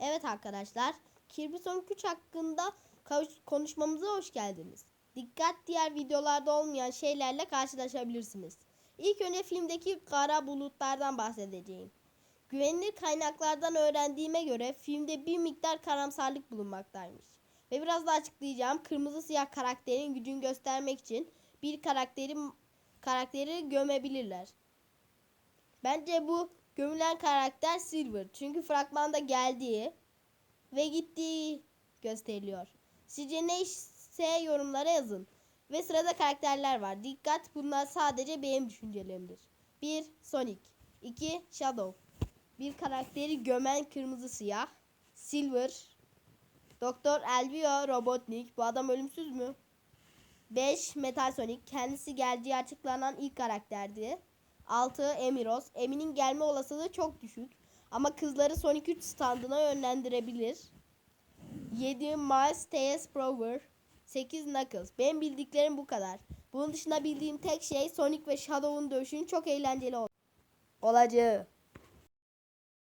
Evet arkadaşlar, Kirby Sonic 3 hakkında konuşmamıza hoş geldiniz. Dikkat diğer videolarda olmayan şeylerle karşılaşabilirsiniz. İlk önce filmdeki kara bulutlardan bahsedeceğim. Güvenilir kaynaklardan öğrendiğime göre filmde bir miktar karamsarlık bulunmaktaymış. Ve biraz daha açıklayacağım. Kırmızı siyah karakterin gücünü göstermek için bir karakterin karakteri gömebilirler. Bence bu gömülen karakter Silver. Çünkü fragmanda geldiği ve gittiği gösteriliyor. Sizce ne ise yorumlara yazın. Ve sırada karakterler var. Dikkat bunlar sadece benim düşüncelerimdir. 1. Sonic 2. Shadow Bir karakteri gömen kırmızı siyah. Silver Doktor Elvio Robotnik. Bu adam ölümsüz mü? 5. Metal Sonic. Kendisi geldiği açıklanan ilk karakterdi. 6. Emiros. Emin'in gelme olasılığı çok düşük. Ama kızları Sonic 3 standına yönlendirebilir. 7. Miles T.S. Prover. 8. Knuckles. Benim bildiklerim bu kadar. Bunun dışında bildiğim tek şey Sonic ve Shadow'un dövüşünün çok eğlenceli ol- olacağı.